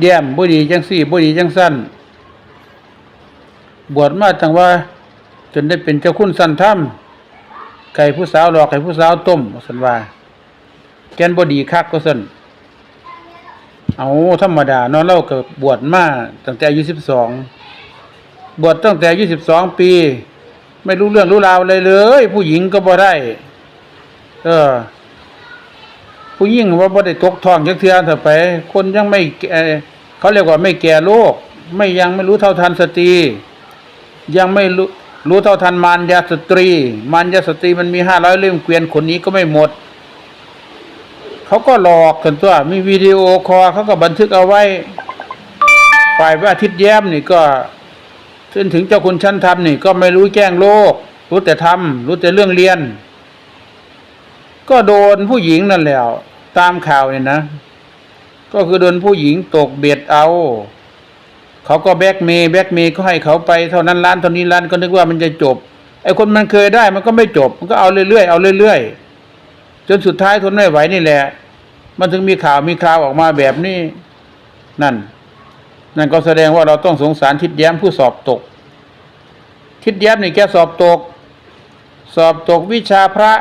เยี่ยมบ่ดีจังสี่บ่ดีจังสั้นบวชมาตั้งว่า จนได้เป็นเจ้าคุณสันถ้ำไก่ผู้สาวหลอกไก่ผู้สาวต้มสันว่าแกนบ่ดีคักก็สันเอาธรรมดาเนาะเราก็บวชมาตั้งแต่อายุสิบสองบวชตั้งแต่อายุสิบสองปี ไม่รู้เรื่องรู้ราวอะไรเลย ผู้หญิงก็บ่ได้ เออ ผู้หญิงว่าบ่ได้ตกท้องจักเทื่อเถอะไป คนยังไม่เขาเรียกว่าไม่แก่โลก ไม่ยังไม่รู้เท่าทันสตรี ยังไม่รู้รู้เท่าทันมารยาสตรี มารยาสตรีมันมีห้าร้อยเล่มเกวียนคนนี้ก็ไม่หมด เขาก็หลอกกันตัว มีวิดีโอคอเขาก็บันทึกเอาไว้ ฝ่ายว่าอาทิตย์แย้มนี่ก็จนถึงเจ้าคุณชั้นธรรมนี่ก็ไม่รู้แจ้งโลก รู้แต่ทำรู้แต่เรื่องเรียน ก็โดนผู้หญิงนั่นแหละตามข่าวเนี่ยนะ ก็คือโดนผู้หญิงตกเบ็ดเอาเขาก็แบกเมย์แบกเมย์ก็ให้เขาไปเท่านั้นล้านเท่านี้ล้านก็นึกว่ามันจะจบไอ้คนมันเคยได้มันก็ไม่จบ มันก็เอาเรื่อยๆเอาเรื่อยๆจนสุดท้ายทนไม่ไหวนี่แหละ มันถึงมีข่าวมีคราวออกมาแบบนี้ นั่น นั่นก็แสดงว่าเราต้องสงสารทิดแย้มผู้สอบตก ทิดแย้มนี่แกสอบตก สอบตกวิชาพระ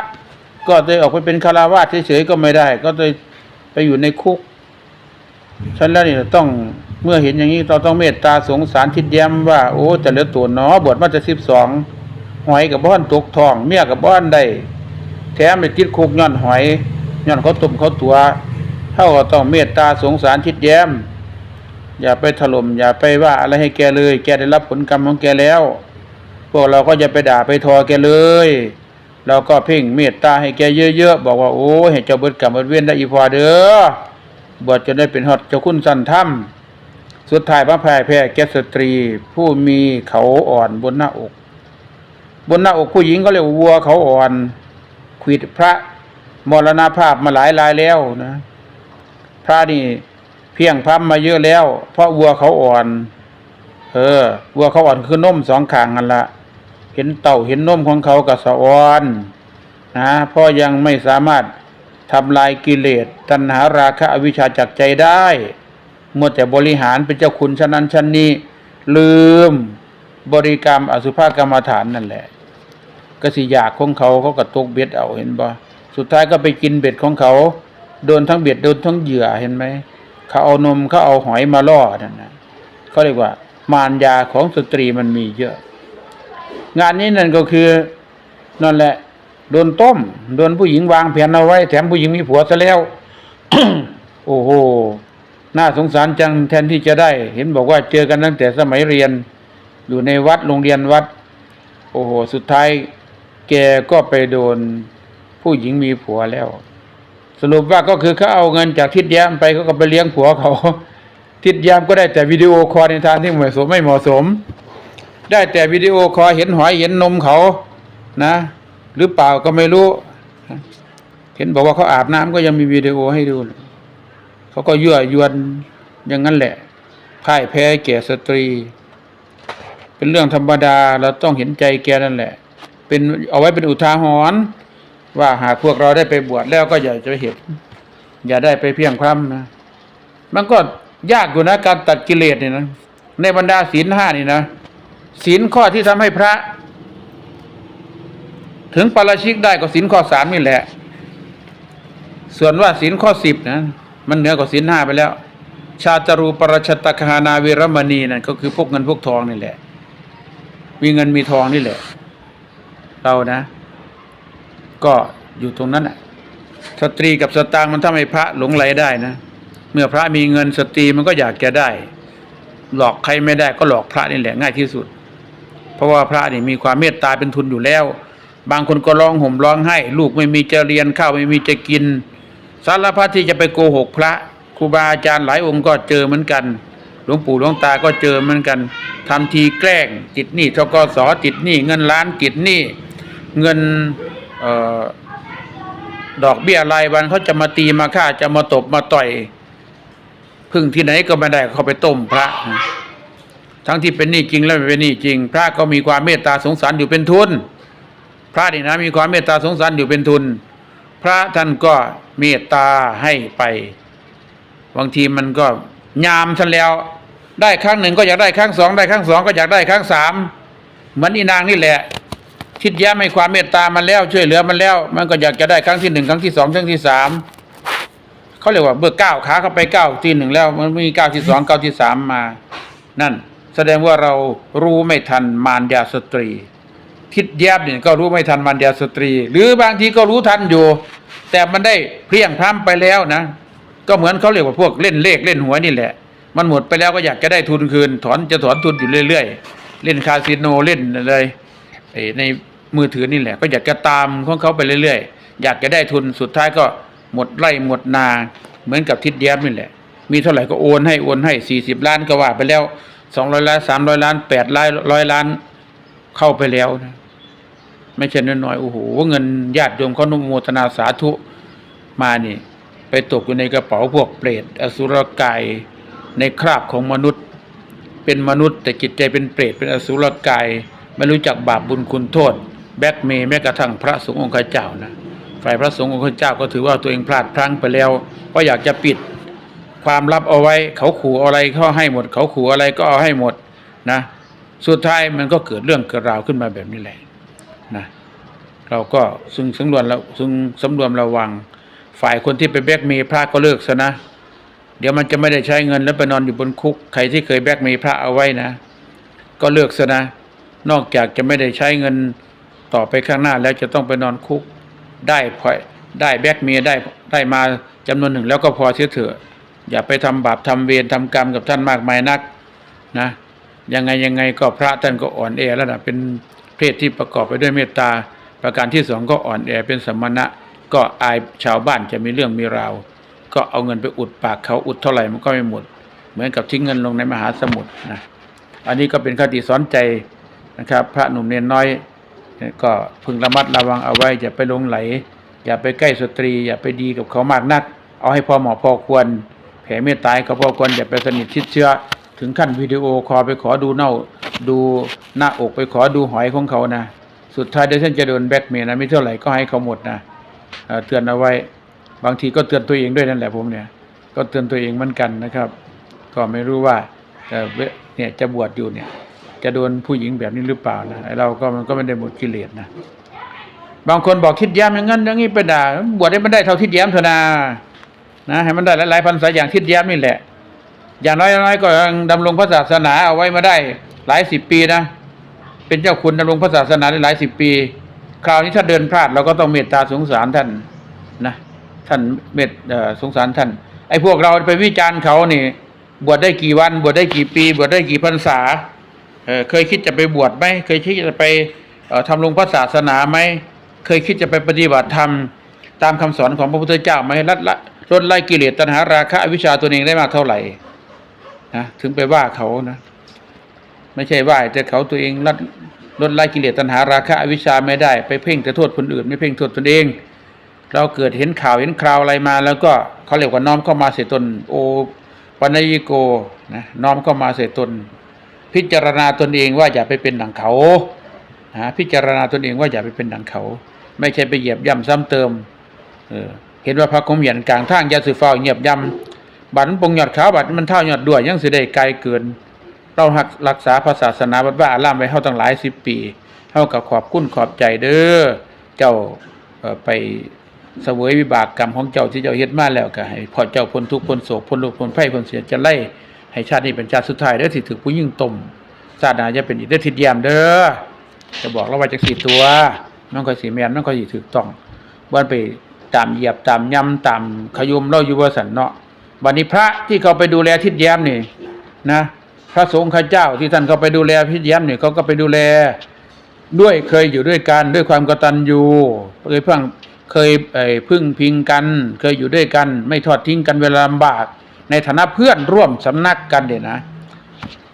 ก็เลยออกไปเป็นคาราวาสเฉยๆก็ไม่ได้ ก็เลยไปอยู่ในคุกฉันแล้วนี่ต้องเมื่อเห็นอย่างนี้เราต้องเมตตาสงสารทิดแย้มว่าโอ้แต่เหลือตัวเนาะบวชมาจะสิบสองหอยกับบ้านตกทอง เมียกับบ้านได้แถมไปติดคุกย้อนหอยย้อนเขาตุ่มเขาตัวเท่าก็ต้องเมตตาสงสารทิดแย้ม อย่าไปถล่มอย่าไปว่าอะไรให้แกเลย แกได้รับผลกรรมของแกแล้ว พวกเราก็อย่าไปด่าไปทอแกเลย เราก็เพ่งเมตตาให้แกเยอะๆบอกว่าโอ้ให้เจ้าเบิดกรรมเบิดเวียนได้อีพอเด้อบวชจนได้เป็นฮอดเจ้าคุณสันถ้ำสุดท้ายพระแพ่แพ่แกสตรี ผู้มีเขาอ่อนบนหน้าอก บนหน้าอกผู้หญิงก็เรียกวัวเขาอ่อนขวิดพระมรณภาพมาหลายรายแล้วนะ พระนี่เพียงพรำมาเยอะแล้ว เพราะวัวเขาอ่อน เออ วัวเขาอ่อนคือนุ่มสองขางกันละ เห็นเต่าเห็นนมของเขากับสะออนนะเพราะยังไม่สามารถทำลายกิเลสตัณหาราคะอวิชชาจากใจได้มัวแต่บริหารเป็นเจ้าคุณชนนั้นชั้นนี้ ลืมบริกรรมอสุภกรรมฐานนั่นแหละกสิอยากของเขาเขาก็ตกเบ็ดเอาเห็นบ่สุดท้ายก็ไปกินเบ็ดของเขา โดนทั้งเบ็ดโดนทั้งเหยื่อเห็นไหมเขาเอานมเขาเอาหอยมาล่อนั่นนะเขาเรียกว่ามารยาของสตรีมันมีเยอะ งานนี้นั่นก็คือนั่นแหละโดนต้มโดนผู้หญิงวางแผนเอาไว้ แถมผู้หญิงมีผัวซะแล้ว โอ้โหน่าสงสารจังแทนที่จะได้ เห็นบอกว่าเจอกันตั้งแต่สมัยเรียน อยู่ในวัดโรงเรียนวัด โอ้โห สุดท้าย แกก็ไปโดนผู้หญิงมีผัวแล้ว สรุปว่าก็คือเขาเอาเงินจากทิดแย้มไปเขาก็ไปเลี้ยงผัวเขา ทิดแย้มก็ได้แต่วิดีโอคอลในทางที่ไม่เหมาะสมไม่เหมาะสม ได้แต่วิดีโอคอลเห็นหอยเห็นนมเขานะ หรือเปล่าก็ไม่รู้ เห็นบอกว่าเขาอาบน้ำก็ยังมีวิดีโอให้ดู เขาก็ยั่วยวนอย่างนั้นแหละพ่ายแพ้แก่สตรี เป็นเรื่องธรรมดาเราต้องเห็นใจแกนั่นแหละ เป็นเอาไว้เป็นอุทาหรณ์ว่าหากพวกเราได้ไปบวชแล้วก็อย่าจะเห็น อย่าได้ไปเพียงพร้ำนะมันก็ยากอยู่นะการตัดกิเลสเนี่ยนะในบรรดาศีลห้านี่นะ ศีลข้อที่ทำให้พระ ถึงปาราชิกได้ก็ศีลข้อสามนี่แหละ ส่วนว่าศีลข้อสิบนะมันเหนือกว่าศีลห้าไปแล้ว ชาจารูปรชตคานาเวรมณีนั่นก็คือพวกเงินพวกทองนี่แหละ มีเงินมีทองนี่แหละ เรานะ ก็อยู่ตรงนั้นอะสตรีกับสตางค์มันทำให้พระหลงไหลได้นะเมื่อพระมีเงินสตรีมันก็อยากจะได้ หลอกใครไม่ได้ก็หลอกพระนี่แหละง่ายที่สุด ราะว่าพระนี่มีความเมตตาเป็นทุนอยู่แล้ว บางคนก็ร้องห่มร้องไห้ ลูกไม่มีจะเรียนข้าวไม่มีจะกิน สารพัดที่จะไปโกหกพระครูบาอาจารย์หลายองค์ก็เจอเหมือนกันหลวงปู่หลวงตาก็เจอเหมือนกันทำทีแกล้งติดหนี้ทกสติดหนี้เงินล้านติดหนี้เงินออดอกเบี้ยรายวันเขาจะมาตีมาฆ่าจะมาตบมาต่อย พึ่งที่ไหนก็ไม่ได้เขาไปต้มพระ ทั้งที่เป็นหนี้จริงและไม่เป็นหนี้จริง พระก็มีความเมตตาสงสารอยู่เป็นทุน พระนี่นะมีความเมตตาสงสารอยู่เป็นทุน พระท่านก็เมตตาให้ไปบางทีมันก็ยามฉันแล้ว ได้ครั้งหนึ่งก็อยากได้ครั้งสองได้ครั้งสองก็อยากได้ครั้งสามเหมือนอีนางนี่แหละคิดแย้มให้ความเมตตามันแล้ว ช่วยเหลือมันแล้ว มันก็อยากจะได้ครั้งที่หนึ่งครั้งที่สองครั้งที่สามเขาเรียกว่าเบอร์เก้าขาเข้าไปเก้าทีหนึ่งแล้ว มันมีเก้าที่สองเก้าที่สามมา นั่น แสดงว่าเรารู้ไม่ทันมารยาสตรี คิดแยบเนี่ยก็รู้ไม่ทันมารยาสตรี หรือบางทีก็รู้ทันอยู่ แต่มันได้เพียงพล้ำไปแล้วนะ ก็เหมือนเขาเรียกว่าพวกเล่นเลขเล่นหวยนี่แหละ มันหมดไปแล้วก็อยากจะได้ทุนคืน ถอนจะถอนทุนอยู่เรื่อยๆ เล่นคาสิโนเล่นอะไรในมือถือนี่แหละ ก็อยากจะตามของเขาไปเรื่อยๆ อยากจะได้ทุนสุดท้ายก็หมดไร่หมดนาเหมือนกับทิดแย้มนี่แหละ มีเท่าไหร่ก็โอนให้โอนให้สี่สิบล้านก็ว่าไปแล้ว สองร้อยล้านสามร้อยล้านแปดล้านร้อยล้านเข้าไปแล้วนะไม่ใช่น้อยๆโอ้โหเงินญาติโยมเขานุโมทนาสาธุมานี่ ไปตกอยู่ในกระเป๋าพวกเปรตอสุรกายในคราบของมนุษย์ เป็นมนุษย์แต่จิตใจเป็นเปรตเป็นอสุรกายไม่รู้จักบาปบุญคุณโทษ แบกเมย์แม้กระทั่งพระสงฆ์องค์ข้าเจ้านะฝ่ายพระสงฆ์องค์ข้าเจ้าก็ถือว่าตัวเองพลาดพลั้งไปแล้ว ก็อยากจะปิด ความลับเอาไว้ เขาขู่อะไรเขาให้หมด เขาขู่อะไรก็เอาให้หมดนะ สุดท้ายมันก็เกิดเรื่องเกิดราวขึ้นมาแบบนี้แหละนะเราก็ซึ่งสำรวมเราซึ่งสำรวมระวัง ฝ่ายคนที่ไปแบกเมย์พระก็เลิกซะนะ เดี๋ยวมันจะไม่ได้ใช้เงินแล้วไปนอนอยู่บนคุก ใครที่เคยแบกเมย์พระเอาไว้นะ ก็เลิกซะนะ นอกจากจะไม่ได้ใช้เงินต่อไปข้างหน้าแล้วจะต้องไปนอนคุก ได้พอได้แบกเมย์ได้ได้มาจำนวนหนึ่งแล้วก็พอเสียเถอะ อย่าไปทำบาปทำเวรทำกรรมกับท่านมากมายนักนะยังไงยังไงก็พระท่านก็อ่อนแอแล้วนะเป็นเพศที่ประกอบไปด้วยเมตตา ประการที่สองก็อ่อนแอเป็นสมณะ ก็อายชาวบ้านจะมีเรื่องมีราวก็เอาเงินไปอุดปากเขาอุดเท่าไหร่มันก็ไม่หมด เหมือนกับทิ้งเงินลงในมหาสมุทรนะอันนี้ก็เป็นคติสอนใจนะครับ พระหนุ่มเนนน้อย ก็พึงระมัดระวังเอาไว้อย่าไปลงไหล อย่าไปใกล้สตรี อย่าไปดีกับเขามากนัก เอาให้พอเหมาะพอควร แผ่เมตตาเขาพอควรอย่าไปสนิทชิดเชื้อ ถึงขั้นวิดีโอคอลไปขอดูเน่าดูหน้าอกไปขอดูหอยของเขานะสุดท้ายเดี๋ยวฉันจะโดนแบ็กเมย์นะไม่เท่าไหร่ก็ให้เขาหมดนะเเตือนเอาไว้ บางทีก็เตือนตัวเองด้วยนั่นแหละผมเนี่ย ก็เตือนตัวเองเหมือนกันนะครับ ก็ไม่รู้ว่าเเนี่ยจะบวชอยู่เนี่ย จะโดนผู้หญิงแบบนี้หรือเปล่านะเราก็มันก็ไม่ได้หมดกิเลสนะบางคนบอกทิดแย้มอย่างนั้นอย่างนี้ไปด่าบวชได้มันได้เท่าทิดแย้มเถอะนา นะให้มันได้หลายๆพันษาอย่างทิดแย้มนี่แหละ อย่างน้อยๆก็ยังดำรงพระศาสนาเอาไว้มาได้หลายสิบปีนะเป็นเจ้าคุณดำรงพระศาสนาได้หลายสิบปี คราวนี้ถ้าเดินพลาดเราก็ต้องเมตตาสงสารท่านนะท่านเมตสงสารท่าน ไอ้พวกเราไปวิจารณ์เขานี่ บวชได้กี่วัน บวชได้กี่ปี บวชได้กี่พรรษาเเคยคิดจะไปบวชไหมเคยคิดจะไปทำลงพระศาสนาไหมเคยคิดจะไปปฏิบัติธรรมตามคำสอนของพระพุทธเจ้าไหมลดละ ลดไล่กิเลสตัณหาราคะอวิชชาตัวเองได้มากเท่าไหร่นะถึงไปว่าเขานะไม่ใช่ว่าแต่เขาตัวเองลดลดไล่กิเลสตัณหาราคะอวิชชาไม่ได้ไปเพ่งแต่โทษคนอื่น ไม่เพ่งโทษตนเอง เราเกิดเห็นข่าวเห็นคราวอะไรมา แล้วก็เขาเรียกว่าน้อมเข้ามาเสียตนโอปัญญิโกนะน้อมเข้ามาเสียตนพิจารณาตนเองว่าอย่าไปเป็นดังเขานะพิจารณาตนเองว่าอย่าไปเป็นดังเขา ไม่ใช่ไปเหยียบย่ำซ้ำเติม เออ เห็นว่าพระคมเหยียนกลางทางยาสือฟ้าเหยียบยำบัตรมันปงหยอดขาวบัตรมันเท่าหยอดด้วยยังสิได้ไกลเกิน เราหักรักษาพระศาสนาวัดว่าอารามไว้เฮาตั้งหลายสิบปีเฮากับขอบคุณขอบใจเด้อเจ้าไปเสวยวิบากกรรมของเจ้าที่เจ้าเฮ็ดมาแล้วก็ให้พอเจ้าพ้นทุกข์พ้นโศกพ้นโรคพ้นภัยพ้นเสียจะไล่ให้ชาตินี้เป็นชาติสุดท้ายเด้อที่ถูกผู้ยิ่งต้มชาติหน้าจะเป็นอีกเด้อทิดยามเด้อจะบอกเราว่าจักสี่ตัวมันก็สิแม่นมันก็สิถูกต้องบ่ไป ตามเหยียบตามยำตามขยุมเราอยู่ว่าสันเนาะบัดนี้พระที่เขาไปดูแลทิดแย้มนี่นะ พระสงฆ์ข้าเจ้าที่ท่านเขาไปดูแลพิศเย้มนี่เขาก็ไปดูแล ด้วยเคยอยู่ด้วยกันด้วยความกตัญญูเคยเพิ่งเคยเอ่พึ่งพิงกัน เคยอยู่ด้วยกัน ไม่ทอดทิ้งกันเวลาลำบาก ในฐานะเพื่อนร่วมสำนักกันเด่นนะ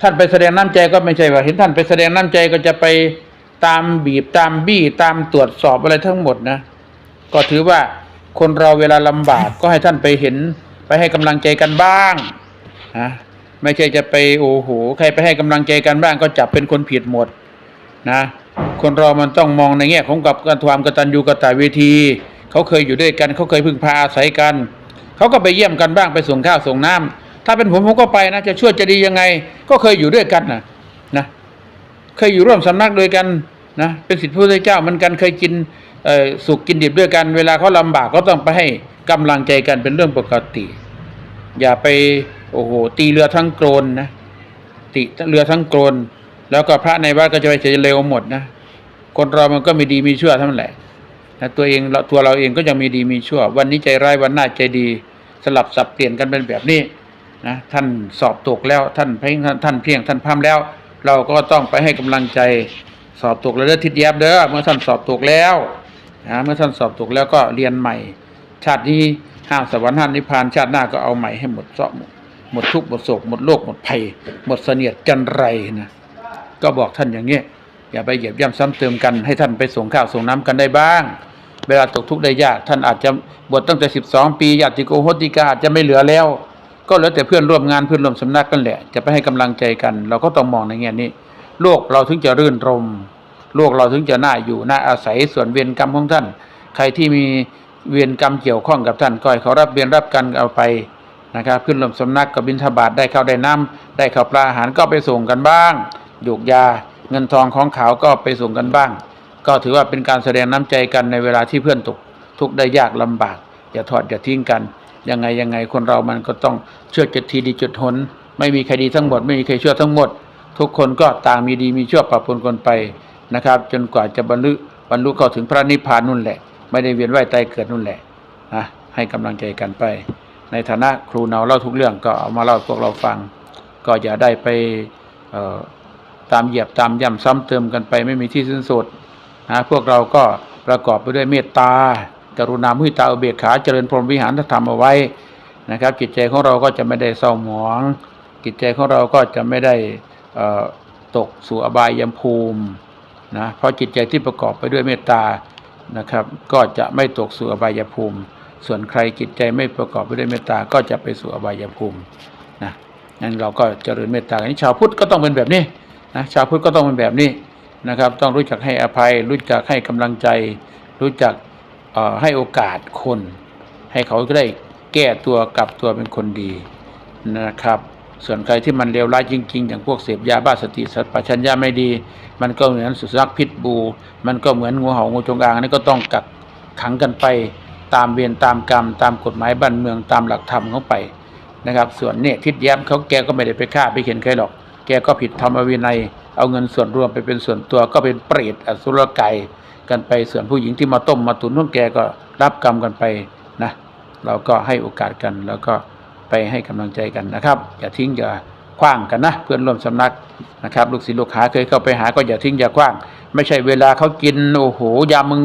ท่านไปแสดงน้ำใจก็ไม่ใช่ว่าเห็นท่านไปแสดงน้ำใจก็จะไปตามบีบตามบี้ตามตรวจสอบอะไรทั้งหมดนะ ก็ถือว่า คนเราเวลาลำบากก็ให้ท่านไปเห็น ไปให้กำลังใจกันบ้างนะไม่ใช่จะไปโอ้โหใครไปให้กำลังใจกันบ้างก็จับเป็นคนผิดหมดนะคนเรามันต้องมองในแง่ของกับการความกตัญญูกตเวที เขาเคยอยู่ด้วยกันเขาเคยพึ่งพาอาศัยกัน เขาก็ไปเยี่ยมกันบ้างไปส่งข้าวส่งน้ำถ้าเป็นผมผมก็ไปนะจะช่วยจะดียังไง ก็เคยอยู่ด้วยกันนะนะ เคยอยู่ร่วมสำนักด้วยกันนะเป็นสิทธิพระพุทธเจ้ามันกันเคยกิน สุกกินดิบด้วยกัน เวลาเขาลำบากก็ต้องไปให้กำลังใจกันเป็นเรื่องปกติ อย่าไปโอ้โหตีเรือทั้งโกรนนะตีเรือทั้งโกรนแล้วก็พระในวัดก็จะไปเร็วหมดนะคนเรามันก็มีดีมีชั่วทั้งแหละนะตัวเองเราตัวเราเองก็ยังมีดีมีชั่ว วันนี้ใจร้ายวันหน้าใจดี สลับสับเปลี่ยนกันเป็นแบบนี้นะท่านสอบตกแล้วท่านเพ่งท่านเพียงท่านพร่ำแล้ว เราก็ต้องไปให้กำลังใจสอบตกแล้วเด้อทิดแยบเด้อเมื่อท่านสอบตกแล้ว นะเมื่อท่านสอบตกแล้วก็เรียนใหม่ ชาตินี้ห้ามสวรรค์ห้ามนิพพานชาติหน้าก็เอาใหม่ให้หมดเสาะหมดทุกข์หมดโศกหมดโลกหมดภัย หมดเสนียดจันไรนะก็บอกท่านอย่างเงี้ยอย่าไปเหยียบย่ำซ้ำเติมกันให้ท่านไปส่งข้าวส่งน้ำกันได้บ้าง เวลาตกทุกข์ได้ยาก ท่านอาจจะบวชตั้งแต่สิบสองปีญาติโกโหติกาอาจจะไม่เหลือแล้ว ก็เหลือแต่เพื่อนร่วมงานเพื่อนร่วมสำนักกันแหละ จะไปให้กำลังใจกัน เราก็ต้องมองในแง่นี้ โลกเราถึงจะรื่นรมย์ โลกเราถึงจะน่าอยู่น่าอาศัยส่วนเวรกรรมของท่าน ใครที่มีเวรกรรมเกี่ยวข้องกับท่านก็ให้เขารับเวรรับกันเอาไปนะครับเพื่อนร่วมสำนักกับบิณฑบาตได้ข้าวได้น้ำได้ข้าวปลาอาหารก็ไปส่งกันบ้างหยกยา เงินทองของเขาก็ไปส่งกันบ้าง ก็ถือว่าเป็นการแสดงน้ำใจกันในเวลาที่เพื่อนตกทุกข์ได้ยากลำบาก อย่าทอดอย่าทิ้งกัน ยังไงยังไงคนเรามันก็ต้องเชื่อจุดทีดีจุดหน ไม่มีใครดีทั้งหมด ไม่มีใครชั่วทั้งหมด ทุกคนก็ต่างมีดีมีชั่วปะปนกันไป นะครับ จนกว่าจะบรรลุบรรลุเข้าถึงพระนิพพานนู่นแหละ ไม่ได้เวียนว่ายตายเกิดนู่นแหละนะให้กำลังใจกันไป ในฐานะครูเนาเล่าทุกเรื่องก็เอามาเล่าพวกเราฟัง ก็อย่าได้ไปตามเหยียบตามย่ำซ้ำเติมกันไปไม่มีที่สิ้นสุดนะพวกเราก็ประกอบไปด้วยเมตตา กรุณามุทิตาอุเบกขาเจริญพรหมวิหารธรรมเอาไว้นะครับ จิตใจของเราก็จะไม่ได้เศร้าหมอง จิตใจของเราก็จะไม่ได้ตกสู่อบายยมภูมิ นะเพราะจิตใจที่ประกอบไปด้วยเมตตานะครับ ก็จะไม่ตกสู่อบายภูมิ ส่วนใครจิตใจไม่ประกอบไปด้วยเมตตาก็จะไปสู่อบายภูมินะงั้นเราก็เจริญเมตตากันชาวพุทธก็ต้องเป็นแบบนี้นะชาวพุทธก็ต้องเป็นแบบนี้นะครับ ต้องรู้จักให้อภัย รู้จักให้กำลังใจ รู้จักให้โอกาสคน ให้เขาได้แก้ตัวกลับตัวเป็นคนดีนะครับ ส่วนใครที่มันเลวร้ายจริง ๆ อย่างพวกเสพยาบ้าสติสัตว์ปัชัญญาไม่ดี มันก็เหมือนสุนัขพิษบู มันก็เหมือนงูเห่างูจงอางอันนี้ก็ต้องกักขังกันไปตามเวรตามกรรม ตามกฎหมายบ้านเมืองตามหลักธรรมเข้าไปนะครับ ส่วนเนี่ยทิดแย้มเขาแกก็ไม่ได้ไปฆ่าไปเขียนใครหรอก แกก็ผิดธรรมวินัย เอาเงินส่วนรวมไปเป็นส่วนตัวก็เป็นเปรตอสุรกายกันไปส่วนผู้หญิงที่มาต้มมาตุนพวกแกก็รับกรรมกันไปนะเราก็ให้โอกาสกันแล้วก็ ไปให้กำลังใจกันนะครับ อย่าทิ้งอย่าคว้างกันนะเพื่อนร่วมสำนักนะครับ ลูกศิษย์ลูกหาเคยเข้าไปหาก็อย่าทิ้งอย่าคว้าง ไม่ใช่เวลาเขากินโอ้โหยามมึง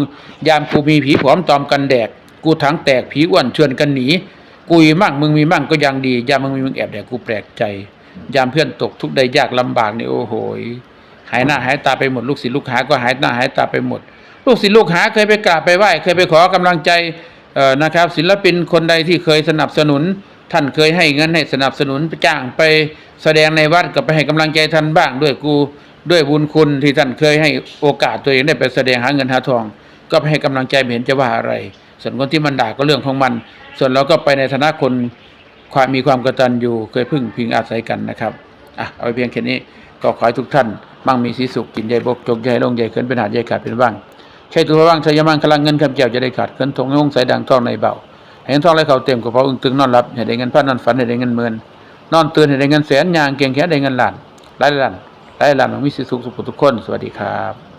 ยามกูมีผีผอมตอมกันแดก กูถังแตกผีอ้วนชวนกันหนีกูมีมั่งมึงมีมั่งก็ยังดี ยามมึงมีมึงแอบแดกกูแปลกใจ ยามเพื่อนตกทุกข์ได้ยากลำบากนี่โอ้โหยหายหน้าหายตาไปหมดลูกศิษย์ลูกหาก็หายหน้าหายตาไปหมด ลูกศิษย์ลูกหาเคยไปกราบไปไหว้เคยไปขอกำลังใจนะครับศิลปินคนใดที่เคยสนับสนุน ท่านเคยให้เงินให้สนับสนุนไปจ้างไปแสดงในวัดก็ไปให้กำลังใจท่านบ้างด้วยกูด้วยบุญคุณที่ท่านเคยให้โอกาสตัวเองได้ไปแสดงหาเงินหาทอง ก็ไปให้กำลังใจเห็นจะว่าอะไร ส่วนคนที่มันด่าก็เรื่องของมัน ส่วนเราก็ไปในฐานะคนความมีความกตัญญูเคยพึ่งพิงอาศัยกันนะครับอะเอาไปเพียงแค่นี้ก็ขอให้ทุกท่านมั่งมีสีสุขกินใหญ่บกจกใหญ่ลงใหญ่เขินเป็นหาดใหญ่ขาดเป็นบ้างใช้ตัวว่างใช้ยามั่งพลังเงินคำเจ้าจะได้ขาดเขินทงงงใส่ดังทองในเบา เห็นทองไรเขาเต็มกระเพาะอึ้งตึงนอนหลับเห็นได้เงินพันนอนฝันเห็นได้เงินหมื่นนอนตื่นเห็นได้เงินแสนยางเกียงแค่ได้เงินล้านหลายล้านหลายล้านมันมีสิสุขสุขทุกคน สวัสดีครับ